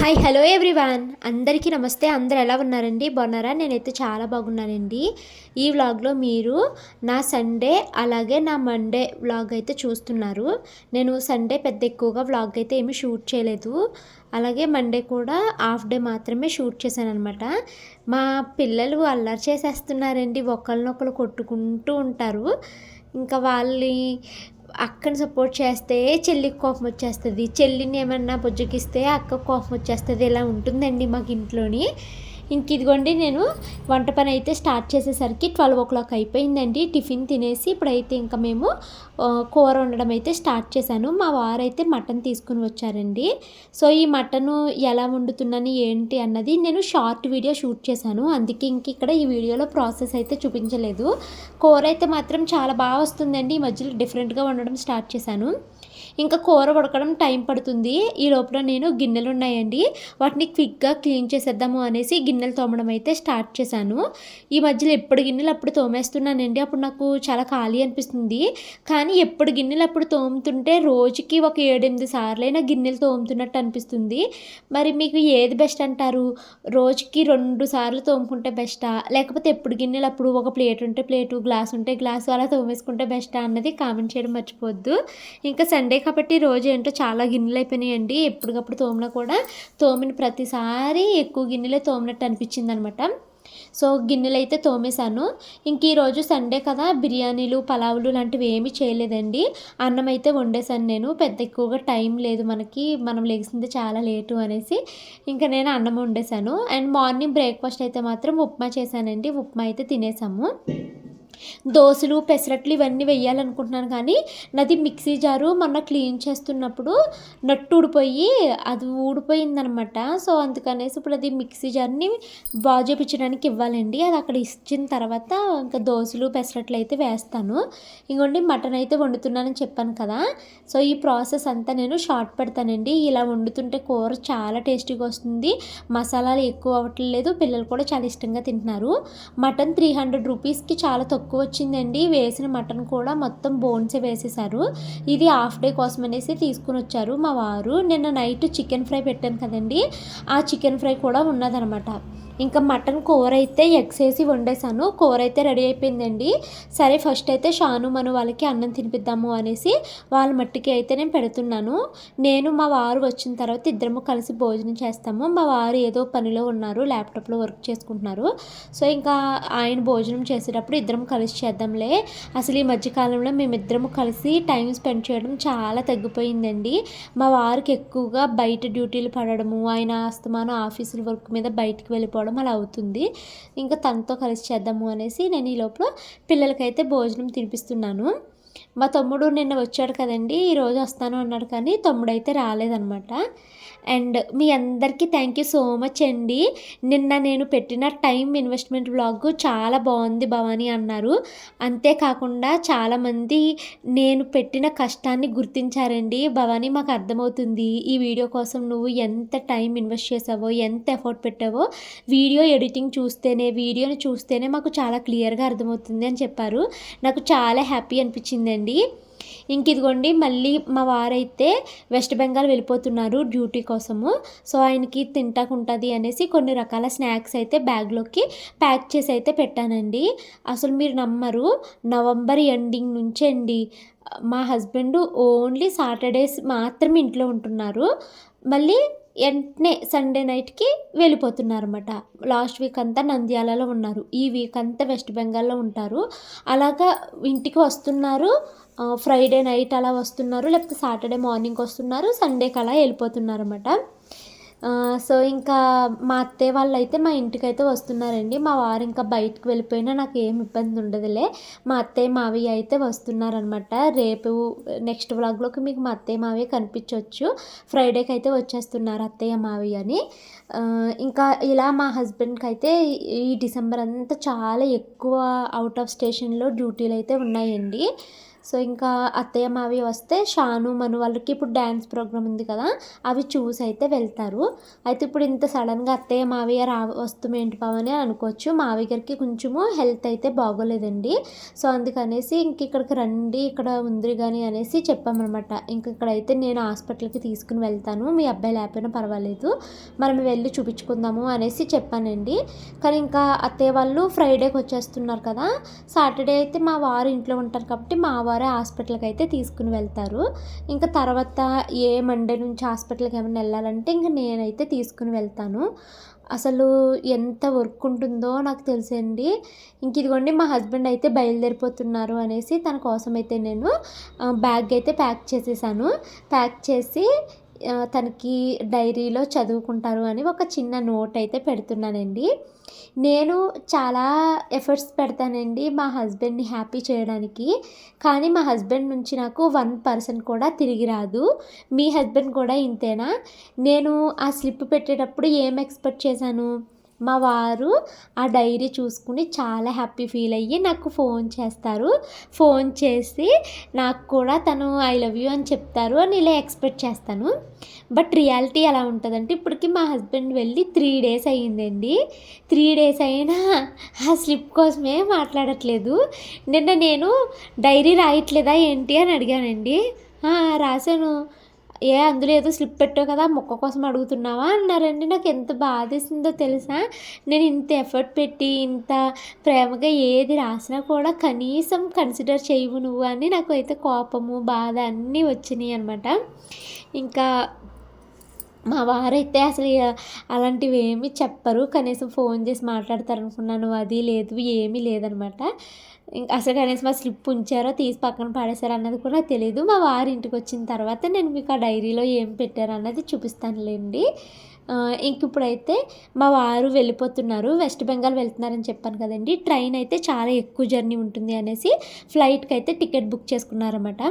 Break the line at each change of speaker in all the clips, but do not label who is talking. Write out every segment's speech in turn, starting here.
Hi hello everyone అందరికీ నమస్తే. అందరు ఎలా ఉన్నారండి? బాగున్నారా? నేనైతే చాలా బాగున్నానండి. ఈ వ్లాగ్లో మీరు నా సండే అలాగే నా మండే వ్లాగ్ అయితే చూస్తున్నారు. నేను సండే పెద్ద ఎక్కువగా వ్లాగ్ అయితే ఏమీ షూట్ చేయలేదు. అలాగే మండే కూడా హాఫ్ డే మాత్రమే షూట్ చేశాను అనమాట మా పిల్లలు అల్లరి చేసేస్తున్నారండి. ఒకరినొకరు కొట్టుకుంటూ ఉంటారు. ఇంకా వాళ్ళని అక్కని సపోర్ట్ చేస్తే చెల్లికి కోపం వచ్చేస్తుంది. చెల్లిని ఏమన్నా బుజ్జగిస్తే అక్క కోపం వచ్చేస్తుంది. ఇలా ఉంటుందండి మాకు ఇంట్లోని. ఇంక ఇదిగోండి నేను వంట పని అయితే స్టార్ట్ చేసేసరికి ట్వెల్వ్ ఓ క్లాక్ అయిపోయిందండి. టిఫిన్ తినేసి ఇప్పుడైతే ఇంకా మేము కూర వండడం అయితే స్టార్ట్ చేశాను. మా వారైతే మటన్ తీసుకుని వచ్చారండి. సో ఈ మటను ఎలా వండుతున్నాను ఏంటి అన్నది నేను షార్ట్ వీడియో షూట్ చేశాను. అందుకే ఇంక ఇక్కడ ఈ వీడియోలో ప్రాసెస్ అయితే చూపించలేదు. కూర అయితే మాత్రం చాలా బాగా వస్తుందండి. ఈ మధ్యలో డిఫరెంట్గా వండడం స్టార్ట్ చేశాను. ఇంకా కూర ఉడకడం టైం పడుతుంది. ఈ లోపల నేను గిన్నెలు ఉన్నాయండి. వాటిని క్విక్గా క్లీన్ చేసేద్దాము అనేసి గిన్నెలు తోమడం అయితే స్టార్ట్ చేశాను. ఈ మధ్యలో ఎప్పుడు గిన్నెలు అప్పుడు తోమేస్తున్నానండి. అప్పుడు నాకు చాలా ఖాళీ అనిపిస్తుంది. కానీ ఎప్పుడు గిన్నెలు అప్పుడు తోముతుంటే రోజుకి ఒక ఏడెనిమిది సార్లైనా గిన్నెలు తోముతున్నట్టు అనిపిస్తుంది. మరి మీకు ఏది బెస్ట్ అంటారు? రోజుకి రెండు సార్లు తోముకుంటే బెస్టా? లేకపోతే ఎప్పుడు గిన్నెలు అప్పుడు ఒక ప్లేట్ ఉంటే ప్లేటు గ్లాస్ ఉంటే గ్లాసు అలా తోమేసుకుంటే బెస్టా అన్నది కామెంట్ చేయడం మర్చిపోద్దు ఇంకా సండే కాబట్టి రోజు ఏంటో చాలా గిన్నెలు అయిపోయినాయండి ఎప్పటికప్పుడు తోమినా కూడా తోమిన ప్రతిసారి ఎక్కువ గిన్నెలే తోమినట్టు అనిపించింది అనమాట సో గిన్నెలు అయితే తోమేశాను. ఇంక ఈరోజు సండే కదా బిర్యానీలు పలావులు లాంటివి ఏమీ చేయలేదండి. అన్నం అయితే వండేసాను నేను. పెద్ద ఎక్కువగా టైం లేదు మనకి. మనం లేచింది చాలా లేటు అనేసి ఇంకా నేను అన్నం వండేసాను అండ్ మార్నింగ్ బ్రేక్ఫాస్ట్ అయితే మాత్రం ఉప్మా చేశానండి. ఉప్మా అయితే తినేసాము. దోశలు పెసరట్లు ఇవన్నీ వేయాలనుకుంటున్నాను కానీ నాది మిక్సీ జారు మొన్న క్లీన్ చేస్తున్నప్పుడు నట్టు ఊడిపోయి అది ఊడిపోయిందనమాట. సో అందుకనేసి ఇప్పుడు అది మిక్సీ జార్ని బాగు చేయించడానికి ఇవ్వాలండి. అది అక్కడ ఇచ్చిన తర్వాత ఇంకా దోశలు పెసరట్లు అయితే వేస్తాను. ఇంకోండి మటన్ అయితే వండుతున్నానని చెప్పాను కదా. సో ఈ ప్రాసెస్ అంతా నేను షార్ట్ పెడతానండి. ఇలా వండుతుంటే కూర చాలా టేస్టీగా వస్తుంది. మసాలాలు ఎక్కువ అవ్వట్లేదు. పిల్లలు కూడా చాలా ఇష్టంగా తింటున్నారు. మటన్ త్రీ హండ్రెడ్ రూపీస్కి చాలా తక్కువ తక్కువ వచ్చిందండి వేసిన మటన్ కూడా మొత్తం బోన్సే వేసేసారు. ఇది హాఫ్ డే కోసం అనేసి తీసుకుని వచ్చారు మా వారు. నిన్న నైట్ చికెన్ ఫ్రై పెట్టాను కదండి. ఆ చికెన్ ఫ్రై కూడా ఉన్నదనమాట. ఇంకా మటన్ కూర అయితే ఎగ్స్ వేసి వండేసాను కూర అయితే రెడీ అయిపోయిందండి. సరే ఫస్ట్ అయితే షాను మన వాళ్ళకి అన్నం తినిపిద్దాము అనేసి వాళ్ళ మట్టికి అయితే నేను పెడుతున్నాను. నేను మా వారు వచ్చిన తర్వాత ఇద్దరము కలిసి భోజనం చేస్తాము. మా వారు ఏదో పనిలో ఉన్నారు ల్యాప్టాప్లో వర్క్ చేసుకుంటున్నారు. సో ఇంకా ఆయన భోజనం చేసేటప్పుడు ఇద్దరం కలిసి చేద్దాంలే. అసలు ఈ మధ్యకాలంలో మేమిద్దరము కలిసి టైం స్పెండ్ చేయడం చాలా తగ్గిపోయిందండి. మా వారికి ఎక్కువగా బయట డ్యూటీలు పడడము ఆయన అస్తమానం ఆఫీసుల వర్క్ మీద బయటికి వెళ్ళిపోవడం అలా అవుతుంది. ఇంకా తనతో కలిసి చేద్దాము అనేసి నేను ఈ లోపల పిల్లలకైతే భోజనం తినిపిస్తున్నాను. మా తమ్ముడు నిన్న వచ్చాడు కదండి ఈరోజు వస్తాను అన్నాడు కానీ తమ్ముడు అయితే రాలేదనమాట అండ్ మీ అందరికీ థ్యాంక్ యూ సో మచ్ అండి. నిన్న నేను పెట్టిన టైం ఇన్వెస్ట్మెంట్ బ్లాగ్ చాలా బాగుంది భవాని అన్నారు. అంతేకాకుండా చాలామంది నేను పెట్టిన కష్టాన్ని గుర్తించారండి. భవాని మాకు అర్థమవుతుంది. ఈ వీడియో కోసం నువ్వు ఎంత టైం ఇన్వెస్ట్ చేసావో ఎంత ఎఫర్ట్ పెట్టావో వీడియో ఎడిటింగ్ చూస్తేనే వీడియోని చూస్తేనే మాకు చాలా క్లియర్గా అర్థమవుతుంది అని చెప్పారు. నాకు చాలా హ్యాపీ అనిపించిందండి. ఇంక ఇదిగోండి మళ్ళీ మా వారైతే వెస్ట్ బెంగాల్ వెళ్ళిపోతున్నారు డ్యూటీ కోసము. సో ఆయనకి తింటాకు ఉంటుంది అనేసి కొన్ని రకాల స్నాక్స్ అయితే బ్యాగ్లోకి ప్యాక్ చేసి అయితే పెట్టానండి. అసలు మీరు నమ్మరు నవంబర్ ఎండింగ్ నుంచి అండి. మా హస్బెండ్ ఓన్లీ సాటర్డేస్ మాత్రమే ఇంట్లో ఉంటున్నారు. మళ్ళీ వెంటనే సండే నైట్కి వెళ్ళిపోతున్నారన్నమాట. లాస్ట్ వీక్ అంతా నంద్యాలలో ఉన్నారు. ఈ వీక్ అంతా వెస్ట్ బెంగాల్లో ఉంటారు. అలాగా ఇంటికి వస్తున్నారు. ఫ్రైడే నైట్ అలా వస్తున్నారు. లేకపోతే సాటర్డే మార్నింగ్ వస్తున్నారు. సండేకి అలా వెళ్ళిపోతున్నారు అన్నమాట సో ఇంకా మా అత్తయ్య వాళ్ళు అయితే మా ఇంటికి అయితే వస్తున్నారండి. మా వారు ఇంకా బయటకు వెళ్ళిపోయినా నాకు ఏం ఇబ్బంది ఉండదులే. మా అత్తయ్య మావయ్య అయితే వస్తున్నారనమాట రేపు నెక్స్ట్ వ్లాగ్లోకి మీకు మా అత్తయ్య మావయ్య కనిపించవచ్చు ఫ్రైడేకి అయితే వచ్చేస్తున్నారు అత్తయ్య మావయ్య అని. ఇంకా ఇలా మా హస్బెండ్కి అయితే ఈ డిసెంబర్ అంతా చాలా ఎక్కువ అవుట్ ఆఫ్ స్టేషన్లో డ్యూటీలు అయితే ఉన్నాయండి. సో ఇంకా అత్తయ్య మావి వస్తే షాను మను వాళ్ళకి ఇప్పుడు డ్యాన్స్ ప్రోగ్రామ్ ఉంది కదా అవి చూసి అయితే వెళ్తారు. అయితే ఇప్పుడు ఇంత సడన్గా అత్తయ్య మావయ్య రా వస్తుమేంటి పవని అనుకోవచ్చు. మావయ్య గారికి కొంచెము హెల్త్ అయితే బాగోలేదండి. సో అందుకనేసి ఇంక ఇక్కడికి రండి ఇక్కడ ఉంది కానీ అనేసి చెప్పామన్నమాట. ఇంక ఇక్కడైతే నేను హాస్పిటల్కి తీసుకుని వెళ్తాను. మీ అబ్బాయి లేకపోయినా పర్వాలేదు. మనం వెళ్ళి చూపించుకుందాము అనేసి చెప్పానండి. కానీ ఇంకా అత్తయ్య వాళ్ళు ఫ్రైడేకి వచ్చేస్తున్నారు కదా సాటర్డే అయితే మా వారు ఇంట్లో ఉంటారు కాబట్టి మా వారు హాస్పిటల్కి అయితే తీసుకుని వెళ్తారు. ఇంకా తర్వాత ఏ మండే నుంచి హాస్పిటల్కి ఏమైనా వెళ్ళాలంటే ఇంకా నేనైతే తీసుకుని వెళ్తాను. అసలు ఎంత వర్క్ ఉంటుందో నాకు తెలుసండి. ఇంక ఇదిగోండి మా హస్బెండ్ అయితే బయలుదేరిపోతున్నారు అనేసి తన కోసం అయితే నేను బ్యాగ్ అయితే ప్యాక్ చేసేసాను. ప్యాక్ చేసి తనకి డైరీలో చదువుకుంటారు అని ఒక చిన్న నోట్ అయితే పెడుతున్నానండి. నేను చాలా ఎఫర్ట్స్ పెడతానండి మా హస్బెండ్ని హ్యాపీ చేయడానికి. కానీ మా హస్బెండ్ నుంచి నాకు వన్ పర్సెంట్ కూడా తిరిగి రాదు. మీ హస్బెండ్ కూడా ఇంతేనా? నేను ఆ స్లిప్ పెట్టేటప్పుడు ఏం ఎక్స్పెక్ట్ చేశాను? మా వారు ఆ డైరీ చూసుకుని చాలా హ్యాపీ ఫీల్ అయ్యి నాకు ఫోన్ చేస్తారు. ఫోన్ చేసి నాకు కూడా తను ఐ లవ్ యూ అని చెప్తారు అని ఇలా ఎక్స్పెక్ట్ చేస్తాను. బట్ రియాలిటీ ఎలా ఉంటుందంటే ఇప్పటికి మా హస్బెండ్ వెళ్ళి త్రీ డేస్ అయ్యిందండి. త్రీ డేస్ అయినా ఆ స్లిప్ కోసమే మాట్లాడట్లేదు. నిన్న నేను డైరీ రాయట్లేదా ఏంటి అని అడిగానండి. రాశాను. ఏ అందులో ఏదో స్లిప్ పెట్టావు కదా మొక్క కోసం అడుగుతున్నావా? అన్నారండి. నాకు ఎంత బాధేసిందో తెలుసా? నేను ఇంత ఎఫర్ట్ పెట్టి ఇంత ప్రేమగా ఏది రాసినా కూడా కనీసం కన్సిడర్ చేయవు నువ్వు అని నాకు అయితే కోపము బాధ అన్నీ వచ్చినాయి అనమాట ఇంకా మా వారైతే అసలు అలాంటివి ఏమీ చెప్పరు. కనీసం ఫోన్ చేసి మాట్లాడతారు అనుకున్నాను అది లేదు ఏమీ లేదనమాట అసలు కనీసం ఆ స్లిప్ ఉంచారో తీసి పక్కన పడేశారు అన్నది కూడా తెలియదు మా వారి ఇంటికి వచ్చిన తర్వాత నేను మీకు ఆ డైరీలో ఏం పెట్టారు అన్నది చూపిస్తానులేండి. ఇంక ఇప్పుడైతే మా వారు వెళ్ళిపోతున్నారు వెస్ట్ బెంగాల్ వెళ్తున్నారని చెప్పాను కదండి. ట్రైన్ అయితే చాలా ఎక్కువ జర్నీ ఉంటుంది అనేసి ఫ్లైట్కి అయితే టికెట్ బుక్ చేసుకున్నారన్నమాట.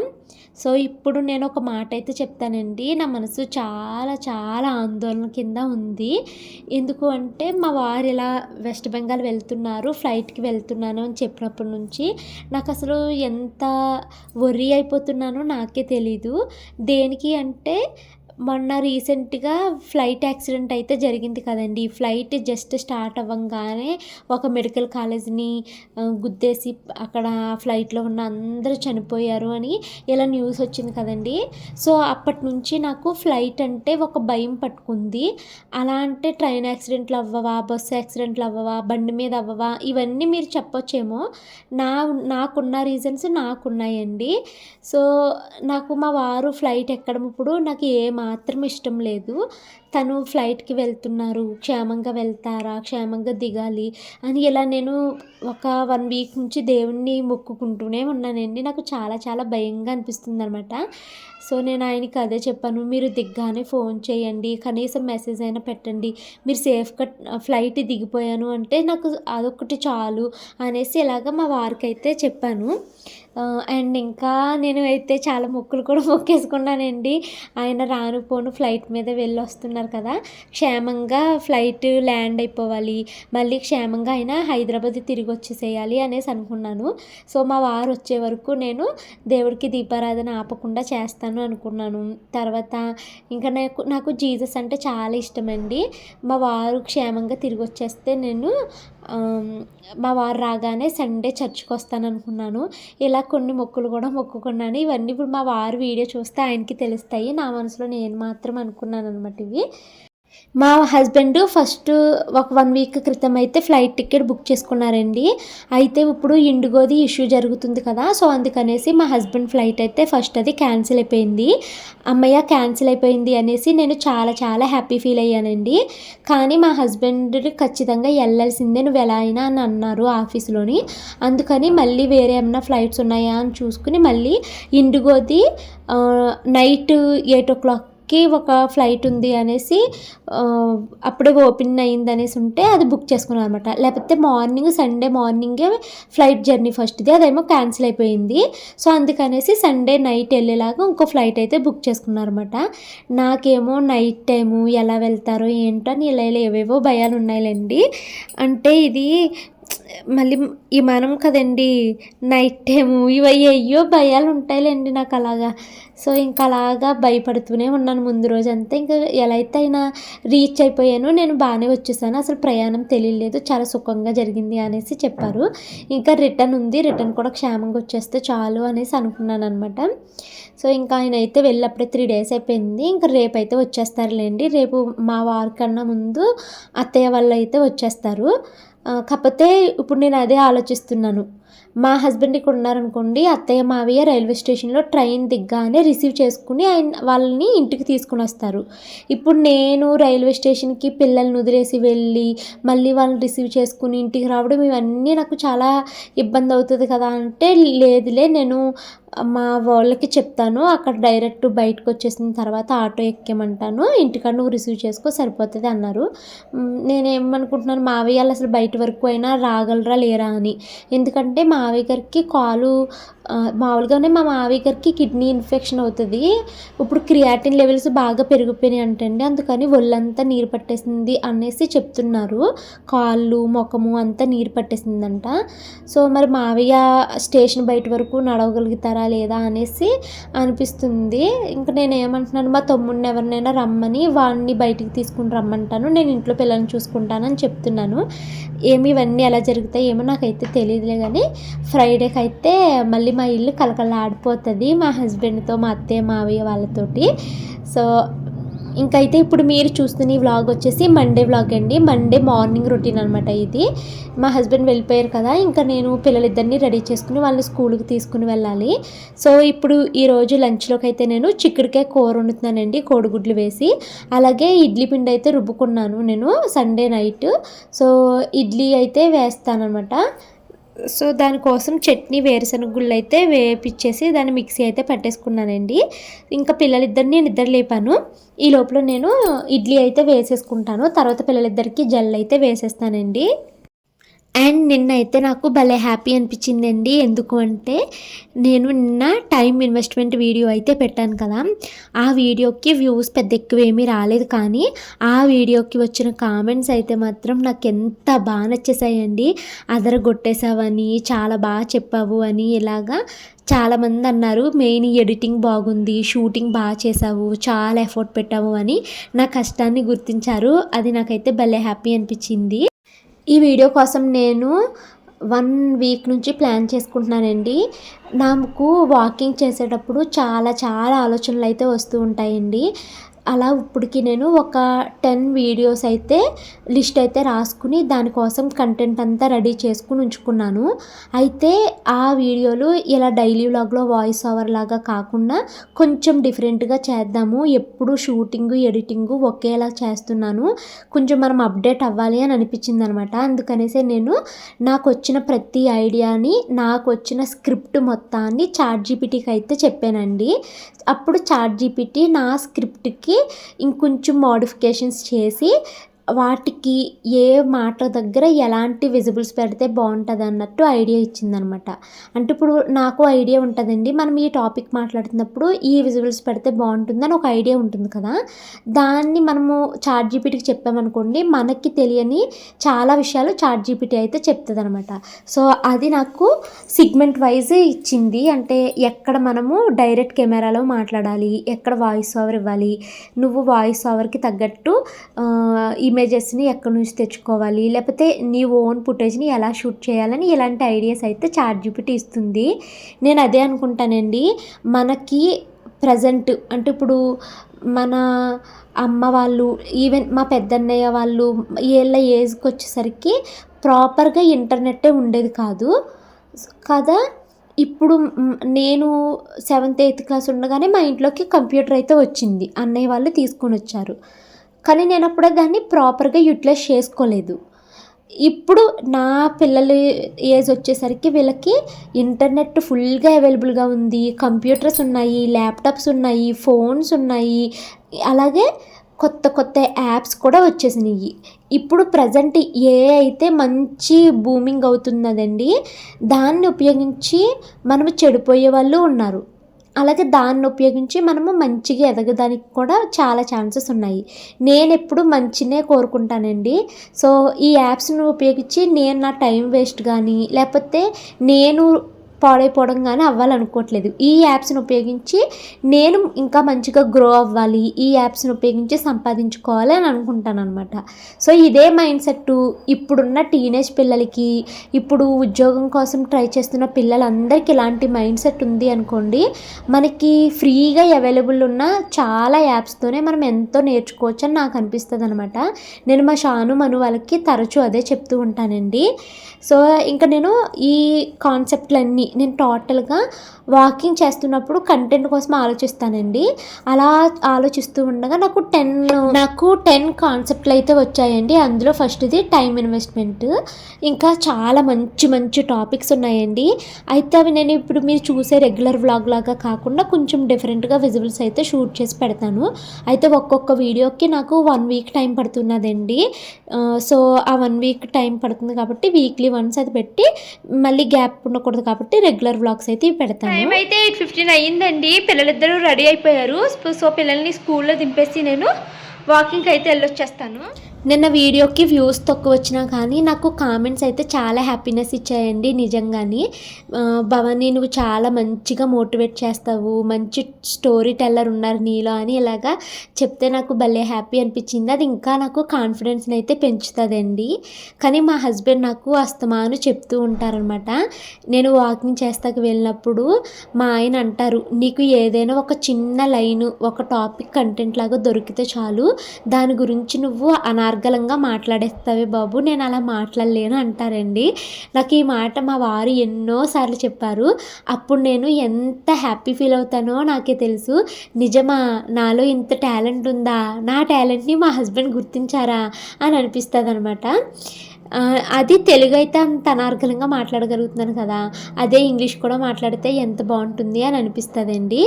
సో ఇప్పుడు నేను ఒక మాట అయితే చెప్తానండి. నా మనసు చాలా చాలా ఆందోళన కింద ఉంది. ఎందుకు అంటే మా వారు ఇలా వెస్ట్ బెంగాల్ వెళ్తున్నారు ఫ్లైట్కి వెళ్తున్నాను అని చెప్పినప్పటి నుంచి నాకు అసలు ఎంత వరి అయిపోతున్నానో నాకే తెలీదు. దేనికి అంటే మొన్న రీసెంట్గా ఫ్లైట్ యాక్సిడెంట్ అయితే జరిగింది కదండి. ఫ్లైట్ జస్ట్ స్టార్ట్ అవ్వగానే ఒక మెడికల్ కాలేజ్ని గుద్దేసి అక్కడ ఫ్లైట్లో ఉన్న అందరూ చనిపోయారు అని ఇలా న్యూస్ వచ్చింది కదండి. సో అప్పటి నుంచి నాకు ఫ్లైట్ అంటే ఒక భయం పట్టుకుంది. అలా అంటే ట్రైన్ యాక్సిడెంట్లు అవ్వవా బస్సు యాక్సిడెంట్లు అవ్వవా బండి మీద అవ్వవా ఇవన్నీ మీరు చెప్పొచ్చేమో. నా నాకున్న రీజన్స్ నాకున్నాయండి. సో నాకు మా వారు ఫ్లైట్ ఎక్కడం ఇప్పుడు నాకు ఏ మాత్రం ఇష్టం లేదు. తను ఫ్లైట్కి వెళ్తున్నారు. క్షేమంగా వెళ్తారా? క్షేమంగా దిగాలి అని ఇలా నేను ఒక వన్ వీక్ నుంచి దేవుణ్ణి మొక్కుకుంటూనే ఉన్నానండి. నాకు చాలా చాలా భయంగా అనిపిస్తుంది అనమాట సో నేను ఆయనకి అదే చెప్పాను మీరు దిగ్గానే ఫోన్ చేయండి కనీసం మెసేజ్ అయినా పెట్టండి మీరు సేఫ్గా ఫ్లైట్ దిగిపోయాను అంటే నాకు అదొకటి చాలు అనేసి ఇలాగ మా వారికి అయితే చెప్పాను అండ్ ఇంకా నేను అయితే చాలా మొక్కులు కూడా మొక్కేసుకున్నానండి. ఆయన రాను పోను ఫ్లైట్ మీద వెళ్ళి వస్తున్నారు కదా క్షేమంగా ఫ్లైట్ ల్యాండ్ అయిపోవాలి మళ్ళీ క్షేమంగా ఆయన హైదరాబాద్ తిరిగి వచ్చేసేయాలి అనేసి అనుకున్నాను. సో మా వారు వచ్చే వరకు నేను దేవుడికి దీపారాధన ఆపకుండా చేస్తాను అనుకున్నాను. తర్వాత ఇంకా నాకు నాకు జీసస్ అంటే చాలా ఇష్టమండి. మా వారు క్షేమంగా తిరిగి వచ్చేస్తే నేను మా వారు రాగానే సండే చర్చ్కి వస్తాను అనుకున్నాను. ఇలా కొన్ని మొక్కులు కూడా మొక్కుకున్నాను. ఇవన్నీ ఇప్పుడు మా వారు వీడియో చూస్తే ఆయనకి తెలుస్తాయి. నా మనసులో నేను మాత్రం అనుకున్నాను అనమాట ఇవి. మా హస్బెండ్ ఫస్ట్ ఒక వన్ వీక్ క్రితం అయితే ఫ్లైట్ టికెట్ బుక్ చేసుకున్నారండి. అయితే ఇప్పుడు ఇండిగోది ఇష్యూ జరుగుతుంది కదా సో అందుకనేసి మా హస్బెండ్ ఫ్లైట్ అయితే ఫస్ట్ అది క్యాన్సిల్ అయిపోయింది. అమ్మయ్య క్యాన్సిల్ అయిపోయింది అనేసి నేను చాలా చాలా హ్యాపీ ఫీల్ అయ్యానండి. కానీ మా హస్బెండ్ ఖచ్చితంగా వెళ్ళాల్సిందే నువ్వు ఎలా అయినా అని అన్నారు ఆఫీస్లోని. అందుకని మళ్ళీ వేరే ఏమైనా ఫ్లైట్స్ ఉన్నాయా అని చూసుకుని మళ్ళీ ఇండిగోది నైట్ ఎయిట్ ఓ క్లాక్ కి ఒక ఫ్లైట్ ఉంది అనేసి అప్పుడే ఓపెన్ అయింది అనేసి ఉంటే అది బుక్ చేసుకున్నాను అనమాట లేకపోతే మార్నింగ్ సండే మార్నింగే ఫ్లైట్ జర్నీ ఫస్ట్ది అదేమో క్యాన్సిల్ అయిపోయింది. సో అందుకనేసి సండే నైట్ వెళ్ళేలాగా ఇంకో ఫ్లైట్ అయితే బుక్ చేసుకున్నారన్నమాట నాకేమో నైట్ టైము ఎలా వెళ్తారో ఏంటో అని ఇలా ఇలా ఏవేవో భయాలు ఉన్నాయిలేండి అంటే ఇది మళ్ళీ ఈ మనం కదండి నైట్ టైము ఇవి అయ్యో భయాలు ఉంటాయిలేండి నాకు అలాగా సో ఇంకా అలాగా భయపడుతూనే ఉన్నాను ముందు రోజు అంతా ఇంకా ఎలా అయితే అయినా రీచ్ అయిపోయాను నేను బాగానే వచ్చేసాను. అసలు ప్రయాణం తెలియలేదు చాలా సుఖంగా జరిగింది అనేసి చెప్పారు. ఇంకా రిటర్న్ ఉంది రిటర్న్ కూడా క్షేమంగా వచ్చేస్తే చాలు అనేసి అనుకున్నాను అనమాట సో ఇంకా ఆయన అయితే వెళ్ళినప్పుడే త్రీ డేస్ అయిపోయింది. ఇంకా రేపు అయితే వచ్చేస్తారులేండి. రేపు మా వారి కన్నా ముందు అత్తయ్య వాళ్ళు అయితే వచ్చేస్తారు. కాకపోతే ఇప్పుడు నేను అదే ఆలోచిస్తున్నాను. మా హస్బెండ్ ఇక్కడ ఉన్నారనుకోండి అత్తయ్య మావయ్య రైల్వే స్టేషన్లో ట్రైన్ దిగ్గానే రిసీవ్ చేసుకుని ఆయన వాళ్ళని ఇంటికి తీసుకుని వస్తారు. ఇప్పుడు నేను రైల్వే స్టేషన్కి పిల్లల్ని వదిలేసి వెళ్ళి మళ్ళీ వాళ్ళని రిసీవ్ చేసుకుని ఇంటికి రావడం ఇవన్నీ నాకు చాలా ఇబ్బంది అవుతుంది కదా అంటే లేదులే నేను మా వాళ్ళకి చెప్తాను. అక్కడ డైరెక్ట్ బయటకు వచ్చేసిన తర్వాత ఆటో ఎక్కేమంటాను ఇంటికాడ నువ్వు రిసీవ్ చేసుకో సరిపోతుంది అన్నారు. నేనేమనుకుంటున్నాను మావయ్య వాళ్ళు అసలు బయట వరకు అయినా రాగలరా లేరా అని. ఎందుకంటే మావయ్య గారికి కాలు మామూలుగానే మా మావయ్య గారికి కిడ్నీ ఇన్ఫెక్షన్ అవుతుంది. ఇప్పుడు క్రియాటిన్ లెవెల్స్ బాగా పెరిగిపోయినాయి అంటండి. అందుకని ఒళ్ళంతా నీరు పట్టేసింది అనేసి చెప్తున్నారు. కాళ్ళు ముఖము అంతా నీరు పట్టేసిందంట. సో మరి మావయ్య స్టేషన్ బయట వరకు నడవగలుగుతారు లేదా అనేసి అనిపిస్తుంది. ఇంకా నేను ఏమంటున్నాను మా తమ్ముడిని ఎవరినైనా రమ్మని వాడిని బయటికి తీసుకుని రమ్మంటాను. నేను ఇంట్లో పిల్లల్ని చూసుకుంటానని చెప్తున్నాను. ఏమి ఇవన్నీ ఎలా జరుగుతాయి ఏమో నాకైతే తెలియదులే కానీ ఫ్రైడేకి అయితే మళ్ళీ మా ఇల్లు కలకలాడిపోతుంది మా హస్బెండ్తో మా అత్తయ్య మావయ్య వాళ్ళతోటి. సో ఇంకైతే ఇప్పుడు మీరు చూస్తున్న ఈ వ్లాగ్ వచ్చేసి మండే వ్లాగ్ అండి. మండే మార్నింగ్ రొటీన్ అనమాట ఇది. మా హస్బెండ్ వెళ్ళిపోయారు కదా ఇంకా నేను పిల్లలిద్దరిని రెడీ చేసుకుని వాళ్ళని స్కూల్కి తీసుకుని వెళ్ళాలి. సో ఇప్పుడు ఈరోజు లంచ్లోకి అయితే నేను చిక్కుడుకాయ కూర వండుతున్నానండి కోడిగుడ్లు వేసి. అలాగే ఇడ్లీ పిండి అయితే రుబ్బుకున్నాను నేను సండే నైట్ సో ఇడ్లీ అయితే వేస్తానమాట సో దానికోసం చట్నీ వేరుశనగ గుళ్ళు అయితే వేపించేసి దాన్ని మిక్సీ అయితే పట్టేసుకున్నానండి. ఇంకా పిల్లలిద్దరిని నిద్ర లేపాను ఈ లోపల నేను ఇడ్లీ అయితే వేసేసుకుంటాను. తర్వాత పిల్లలిద్దరికి జల్ అయితే వేసేస్తానండి. అండ్ నిన్న అయితే నాకు భలే హ్యాపీ అనిపించిందండి. ఎందుకు అంటే నేను నిన్న టైం ఇన్వెస్ట్మెంట్ వీడియో అయితే పెట్టాను కదా. ఆ వీడియోకి వ్యూస్ పెద్ద ఎక్కువ ఏమీ రాలేదు కానీ ఆ వీడియోకి వచ్చిన కామెంట్స్ అయితే మాత్రం నాకు ఎంత బాగా నచ్చేసాయండి. అదరగొట్టేసావని చాలా బాగా చెప్పావు అని ఇలాగా చాలామంది అన్నారు. మెయిన్ ఎడిటింగ్ బాగుంది షూటింగ్ బాగా చేసావు చాలా ఎఫర్ట్ పెట్టావు అని నా కష్టాన్ని గుర్తించారు. అది నాకైతే భలే హ్యాపీ అనిపించింది. ఈ వీడియో కోసం నేను వన్ వీక్ నుంచి ప్లాన్ చేసుకుంటున్నానండి. నాకు వాకింగ్ చేసేటప్పుడు చాలా చాలా ఆలోచనలు అయితే వస్తూ ఉంటాయండి. అలా ఇప్పటికి నేను ఒక టెన్ వీడియోస్ అయితే లిస్ట్ అయితే రాసుకుని దానికోసం కంటెంట్ అంతా రెడీ చేసుకుని ఉంచుకున్నాను. అయితే ఆ వీడియోలు ఇలా డైలీ వ్లాగ్లో వాయిస్ ఓవర్ లాగా కాకుండా కొంచెం డిఫరెంట్గా చేద్దాము. ఎప్పుడు షూటింగ్ ఎడిటింగ్ ఒకేలా చేస్తున్నాను. కొంచెం మనం అప్డేట్ అవ్వాలి అని అనిపించింది అనమాట అందుకనేసే నేను నాకు వచ్చిన ప్రతి ఐడియాని నాకు వచ్చిన స్క్రిప్ట్ మొత్తాన్ని చాట్ జీపీటీకి అయితే చెప్పానండి. అప్పుడు చాట్ జీపీటీ నా స్క్రిప్ట్కి ఇంకొంచెం మోడిఫికేషన్స్ చేసి వాటికి ఏ మాట దగ్గర ఎలాంటి విజిబుల్స్ పెడితే బాగుంటుంది అన్నట్టు ఐడియా ఇచ్చిందనమాట. అంటే ఇప్పుడు నాకు ఐడియా ఉంటుందండి. మనం ఈ టాపిక్ మాట్లాడుతున్నప్పుడు ఈ విజిబుల్స్ పెడితే బాగుంటుందని ఒక ఐడియా ఉంటుంది కదా. దాన్ని మనము చాట్ జీపీటీకి చెప్పామనుకోండి మనకి తెలియని చాలా విషయాలు చాట్ జీపీటీ అయితే చెప్తుంది అనమాట సో అది నాకు సిగ్మెంట్ వైజ్ ఇచ్చింది. అంటే ఎక్కడ మనము డైరెక్ట్ కెమెరాలో మాట్లాడాలి ఎక్కడ వాయిస్ ఓవర్ ఇవ్వాలి నువ్వు వాయిస్ ఓవర్కి తగ్గట్టు ఇమేజెస్ని ఎక్కడి నుంచి తెచ్చుకోవాలి? లేకపోతే నీ ఓన్ ఫుటేజ్ని ఎలా షూట్ చేయాలని ఇలాంటి ఐడియాస్ అయితే చాట్ జీపీటీ ఇస్తుంది. నేను అదే అనుకుంటానండి. మనకి ప్రజెంట్ అంటే ఇప్పుడు మన అమ్మ వాళ్ళు ఈవెన్ మా పెద్దన్నయ్య వాళ్ళు వీళ్ళ ఏజ్కి వచ్చేసరికి ప్రాపర్గా ఇంటర్నెట్టే ఉండేది కాదు. కదా? ఇప్పుడు నేను సెవెంత్ ఎయిత్ క్లాస్ ఉండగానే మా ఇంట్లోకి కంప్యూటర్ అయితే వచ్చింది. అన్నయ్య వాళ్ళు తీసుకొని వచ్చారు. కానీ నేను అప్పుడు దాన్ని ప్రాపర్గా యూటిలైజ్ చేసుకోలేదు. ఇప్పుడు నా పిల్లల ఏజ్ వచ్చేసరికి వీళ్ళకి ఇంటర్నెట్ ఫుల్గా అవైలబుల్గా ఉంది. కంప్యూటర్స్ ఉన్నాయి ల్యాప్టాప్స్ ఉన్నాయి ఫోన్స్ ఉన్నాయి. అలాగే కొత్త కొత్త యాప్స్ కూడా వచ్చేసినాయి. ఇప్పుడు ప్రజెంట్ ఏ అయితే మంచి బూమింగ్ అవుతున్నదండి దాన్ని ఉపయోగించి మనం చెడిపోయే వాళ్ళు ఉన్నారు. అలాగే దాన్ని ఉపయోగించి మనము మంచిగా ఎదగడానికి కూడా చాలా ఛాన్సెస్ ఉన్నాయి. నేను ఎప్పుడు మంచినే కోరుకుంటానండి. సో ఈ యాప్స్ను ఉపయోగించి నేను నా టైం వేస్ట్ కానీ లేకపోతే నేను పాడైపోవడం కానీ అవ్వాలనుకోవట్లేదు. ఈ యాప్స్ని ఉపయోగించి నేను ఇంకా మంచిగా గ్రో అవ్వాలి. ఈ యాప్స్ని ఉపయోగించి సంపాదించుకోవాలి అని అనుకుంటాను అనమాట సో ఇదే మైండ్ సెట్ ఇప్పుడున్న టీనేజ్ పిల్లలకి ఇప్పుడు ఉద్యోగం కోసం ట్రై చేస్తున్న పిల్లలందరికీ ఇలాంటి మైండ్ సెట్ ఉంది అనుకోండి మనకి ఫ్రీగా అవైలబుల్ ఉన్న చాలా యాప్స్తోనే మనం ఎంతో నేర్చుకోవచ్చు అని నాకు అనిపిస్తుంది అనమాట నేను మా షాను మను వాళ్ళకి తరచూ అదే చెప్తూ ఉంటానండి. సో ఇంకా నేను ఈ కాన్సెప్ట్లన్నీ నేను టోటల్గా వాకింగ్ చేస్తున్నప్పుడు కంటెంట్ కోసం ఆలోచిస్తానండి. అలా ఆలోచిస్తూ ఉండగా నాకు టెన్ నాకు టెన్ కాన్సెప్ట్లు అయితే వచ్చాయండి. అందులో ఫస్ట్ది టైం ఇన్వెస్ట్మెంట్. ఇంకా చాలా మంచి మంచి టాపిక్స్ ఉన్నాయండి. అయితే అవి నేను ఇప్పుడు మీరు చూసే రెగ్యులర్ వ్లాగ్ లాగా కాకుండా కొంచెం డిఫరెంట్గా విజిబుల్స్ అయితే షూట్ చేసి పెడతాను. అయితే ఒక్కొక్క వీడియోకి నాకు వన్ వీక్ టైం పడుతున్నదండి. సో ఆ వన్ వీక్ టైం పడుతుంది కాబట్టి వీక్లీ వన్స్ అది పెట్టి మళ్ళీ గ్యాప్ ఉండకూడదు కాబట్టి రెగ్యులర్ వ్లాగ్స్ అయితే పెడతాను.
టైం అయితే ఎయిట్ ఫిఫ్టీన్ అయ్యిందండి. పిల్లలిద్దరూ రెడీ అయిపోయారు. సో పిల్లల్ని స్కూల్లో దింపేసి నేను వాకింగ్కి అయితే వెళ్ళొచ్చేస్తాను.
నిన్న వీడియోకి వ్యూస్ తక్కువ వచ్చినా కానీ నాకు కామెంట్స్ అయితే చాలా హ్యాపీనెస్ ఇచ్చాయండి నిజంగానే. ఆ, భవాని నువ్వు చాలా మంచిగా మోటివేట్ చేస్తావు. మంచి స్టోరీ టెల్లర్ ఉన్నారు నీలో అని ఇలాగా చెప్తే నాకు భలే హ్యాపీ అనిపించింది. అది ఇంకా నాకు కాన్ఫిడెన్స్ని అయితే పెంచుతుందండి. కానీ మా హస్బెండ్ నాకు అస్తమాను చెప్తూ ఉంటారనమాట. నేను వాకింగ్ చేస్తాకు వెళ్ళినప్పుడు మా ఆయన అంటారు నీకు ఏదైనా ఒక చిన్న లైన్ ఒక టాపిక్ కంటెంట్ లాగా దొరికితే చాలు. దాని గురించి నువ్వు అనార్గలంగా మాట్లాడేస్తావే బాబు నేను అలా మాట్లాడలేను అంటారండి. నాకు ఈ మాట మా వారు ఎన్నోసార్లు చెప్పారు. అప్పుడు నేను ఎంత హ్యాపీ ఫీల్ అవుతానో నాకే తెలుసు. నిజమా నాలో ఇంత టాలెంట్ ఉందా? నా టాలెంట్ని మా హస్బెండ్ గుర్తించారా? అని అనిపిస్తుంది అనమాట అది తెలుగు అయితే అంత అనార్గలంగా మాట్లాడగలుగుతున్నాను కదా అదే ఇంగ్లీష్ కూడా మాట్లాడితే ఎంత బాగుంటుంది అని అనిపిస్తుందండి.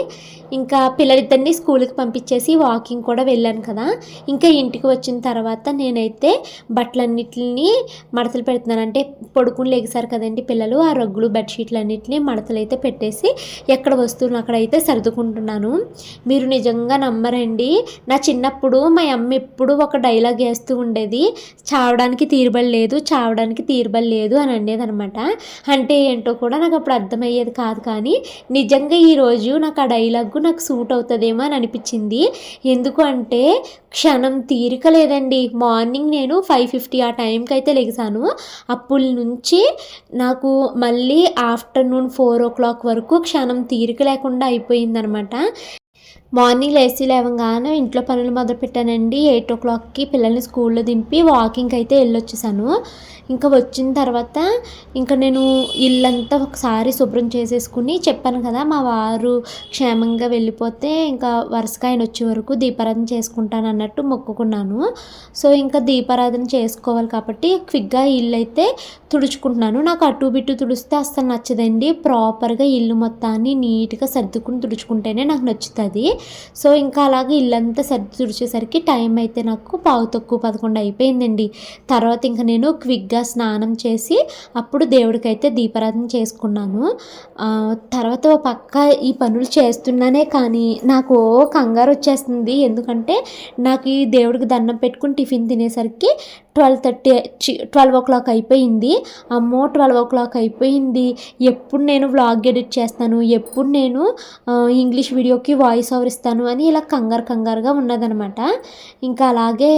ఇంకా పిల్లలిద్దరిని స్కూల్కి పంపించేసి వాకింగ్ కూడా వెళ్ళాను కదా ఇంకా ఇంటికి వచ్చిన తర్వాత నేనైతే బట్టలన్నిటిని మడతలు పెడుతున్నాను. అంటే పడుకుని లెగిసారు కదండి పిల్లలు ఆ రగ్గులు బెడ్షీట్లు అన్నిటిని మడతలు అయితే పెట్టేసి ఎక్కడ వస్తువులు అక్కడైతే సర్దుకుంటున్నాను. మీరు నిజంగా నమ్మరండి నా చిన్నప్పుడు మా అమ్మ ఎప్పుడు ఒక డైలాగ్ వేస్తూ ఉండేది చావడానికి తీరుబడి లేదు చావడానికి తీరుబడి లేదు అని అనేదనమాట అంటే ఏంటో కూడా నాకు అప్పుడు అర్థమయ్యేది కాదు కానీ నిజంగా ఈరోజు నాకు ఆ డైలాగ్ నాకు సూట్ అవుతుందేమో అని అనిపించింది. ఎందుకు అంటే క్షణం తీరిక లేదండి. మార్నింగ్ నేను ఫైవ్ ఫిఫ్టీ ఆ టైంకి అయితే లెగిసాను. అప్పటి నుంచి నాకు మళ్ళీ ఆఫ్టర్నూన్ ఫోర్ ఓ క్లాక్ వరకు క్షణం తీరిక లేకుండా అయిపోయిందనమాట మార్నింగ్ లేచి లేవగానే ఇంట్లో పనులు మొదలు పెట్టానండి ఎయిట్ ఓ క్లాక్కి పిల్లల్ని స్కూల్లో దింపి వాకింగ్కి అయితే వెళ్ళొచ్చేసాను ఇంకా వచ్చిన తర్వాత ఇంకా నేను ఇల్లంతా ఒకసారి శుభ్రం చేసేసుకుని చెప్పాను కదా మా వారు క్షేమంగా వెళ్ళిపోతే ఇంకా వరుసగా ఆయన వచ్చే వరకు దీపారాధన చేసుకుంటాను అన్నట్టు మొక్కుకున్నాను. సో ఇంకా దీపారాధన చేసుకోవాలి కాబట్టి క్విక్గా ఇల్లు అయితే తుడుచుకుంటున్నాను. నాకు అటు బిట్టు తుడిస్తే అస్సలు నచ్చదండి. ప్రాపర్గా ఇల్లు మొత్తాన్ని నీట్గా సర్దుకుని తుడుచుకుంటేనే నాకు నచ్చుతుంది. సో ఇంకా అలాగే ఇల్లంతా సర్ది తుడిచేసరికి టైం అయితే నాకు పావు తక్కువ పదకొండు అయిపోయిందండి. తర్వాత ఇంకా నేను క్విక్గా స్నానం చేసి అప్పుడు దేవుడికైతే దీపారాధన చేసుకున్నాను. తర్వాత ఓ పక్క ఈ పనులు చేస్తున్నానే కానీ నాకు ఓ కంగారు వచ్చేస్తుంది. ఎందుకంటే నాకు ఈ దేవుడికి దండం పెట్టుకుని టిఫిన్ తినేసరికి twelve thirty twelve o'clock అయిపోయింది. అమ్మో ట్వెల్వ్ ఓ క్లాక్ అయిపోయింది. ఎప్పుడు నేను వ్లాగ్ ఎడిట్ చేస్తాను? ఎప్పుడు నేను ఇంగ్లీష్ వీడియోకి వాయిస్ ఓవర్ ఇస్తాను? అని ఇలా కంగారు కంగారుగా ఉన్నదనమాట. ఇంకా అలాగే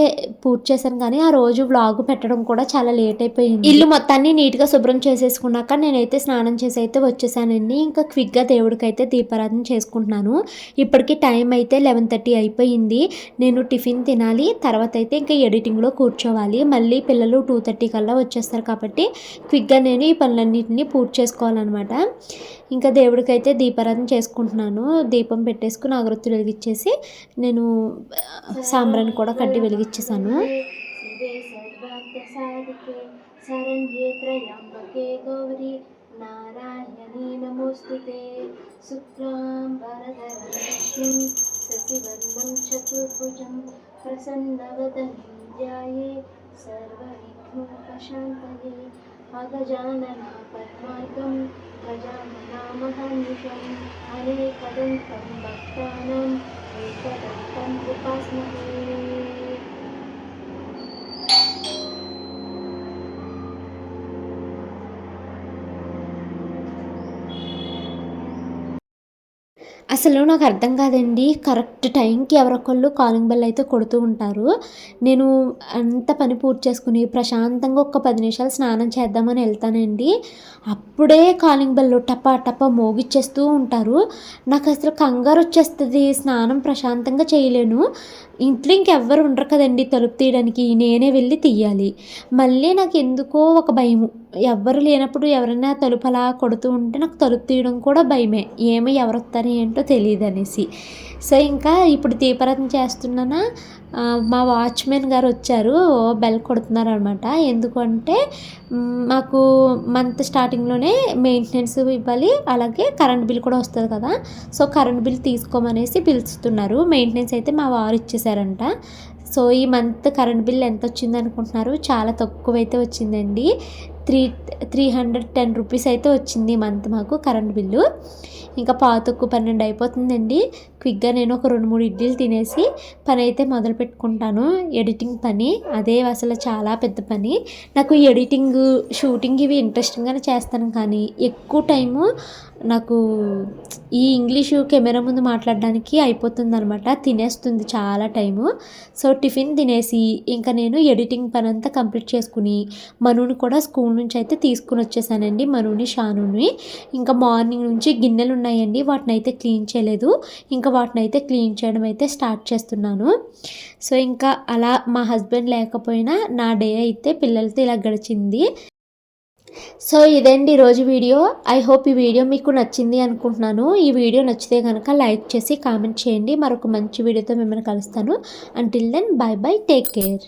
పూర్తి చేశాను కానీ ఆ రోజు వ్లాగ్ పెట్టడం కూడా చాలా లేట్ అయిపోయింది. ఇల్లు మొత్తాన్ని నీట్గా శుభ్రం చేసేసుకున్నాక నేనైతే స్నానం చేసి అయితే వచ్చేసానండి. ఇంకా క్విక్గా దేవుడికైతే దీపారాధన చేసుకుంటున్నాను. ఇప్పటికి టైం అయితే లెవెన్ థర్టీ అయిపోయింది. నేను టిఫిన్ తినాలి. తర్వాత అయితే ఇంకా ఎడిటింగ్లో కూర్చోవాలి. మళ్ళీ పిల్లలు టూ థర్టీ కల్లా వచ్చేస్తారు కాబట్టి క్విక్గా నేను ఈ పనులన్నింటినీ పూర్తి చేసుకోవాలన్నమాట. ఇంకా దేవుడికైతే దీపారాధన చేసుకుంటున్నాను. దీపం పెట్టేసుకుని అగరొత్తులు వెలిగించేసి నేను సాంబ్రాన్ని కూడా కట్టి వెలిగించేసాను
శివే సర్వార్థసాధికే శరణ్యే త్రయంబకే గౌరీ నారాయణీ నమోస్తుతే శుక్లాం వరదరం చతుర్భుజం ప్రసన్నవదనం ధ్యాయే सर्वविघ्नोपशान्तये अगजानना पद्मार्गं गजाननामहन्निशम् अनेकदन्तं भक्तानाम् एकदन्तं उपास्महे
అసలు నాకు అర్థం కాదండి. కరెక్ట్ టైంకి ఎవరొకళ్ళు కాలింగ్ బెల్ అయితే కొడుతూ ఉంటారు. నేను అంత పని పూర్తి చేసుకుని ప్రశాంతంగా ఒక పది నిమిషాలు స్నానం చేద్దామని వెళ్తానండి. అప్పుడే కాలింగ్ బెల్ టపా టపా మోగిచ్చేస్తూ ఉంటారు. నాకు అసలు కంగారు వచ్చేస్తుంది స్నానం ప్రశాంతంగా చేయలేను. ఇంట్లో ఇంకెవ్వరు ఉండరు కదండి తలుపు తీయడానికి. నేనే వెళ్ళి తీయాలి. మళ్ళీ నాకు ఎందుకో ఒక భయము. ఎవ్వరు లేనప్పుడు ఎవరైనా తలుపు అలా కొడుతూ ఉంటే నాకు తలుపు తీయడం కూడా భయమే. ఏమో ఎవరు వస్తారో ఏంటో తెలియదు అనేసి. సో ఇంకా ఇప్పుడు దీపారాధన చేస్తున్నానా? మా వాచ్మెన్ గారు వచ్చారు బెల్ కొడుతున్నారు అనమాట ఎందుకంటే మాకు మంత్ స్టార్టింగ్లోనే మెయింటెనెన్స్ ఇవ్వాలి అలాగే కరెంట్ బిల్ కూడా వస్తుంది కదా. సో కరెంట్ బిల్ తీసుకోమనేసి పిలుస్తున్నారు. మెయింటెనెన్స్ అయితే మా వారు ఇచ్చేసారంట. సో ఈ మంత్ కరెంట్ బిల్ ఎంత వచ్చింది అనుకుంటున్నారు? చాలా తక్కువ అయితే వచ్చిందండి. Three three hundred ten rupees అయితే వచ్చింది మంత్ మాకు కరెంట్ బిల్లు. ఇంకా పాతకు పన్నెండు అయిపోతుందండి. క్విక్గా నేను ఒక రెండు మూడు ఇడ్లీలు తినేసి పని అయితే మొదలు పెట్టుకుంటాను. ఎడిటింగ్ పని. అదే అసలు చాలా పెద్ద పని. నాకు ఎడిటింగ్ షూటింగ్ ఇవి ఇంట్రెస్టింగ్గానే చేస్తాను. కానీ ఎక్కువ టైము నాకు ఈ ఇంగ్లీషు కెమెరా ముందు మాట్లాడడానికి అయిపోతుంది అనమాట తినేస్తుంది చాలా టైము. సో టిఫిన్ తినేసి ఇంకా నేను ఎడిటింగ్ పని అంతా కంప్లీట్ చేసుకుని మనుని కూడా స్కూల్ నుంచి అయితే తీసుకుని వచ్చేసానండి. మనుని షానుని. ఇంకా మార్నింగ్ నుంచి గిన్నెలు ఉన్నాయండి. వాటిని అయితే క్లీన్ చేయలేదు. ఇంకా వాటిని అయితే క్లీన్ చేయడం అయితే స్టార్ట్ చేస్తున్నాను. సో ఇంకా అలా మా హస్బెండ్ లేకపోయినా నా డే అయితే పిల్లలతో ఇలా గడిచింది. సో ఇదండి ఈరోజు వీడియో. ఐ హోప్ ఈ వీడియో మీకు నచ్చింది అనుకుంటున్నాను. ఈ వీడియో నచ్చితే కనుక లైక్ చేసి కామెంట్ చేయండి. మరొక మంచి వీడియోతో మిమ్మల్ని కలుస్తాను. Until then bye bye take care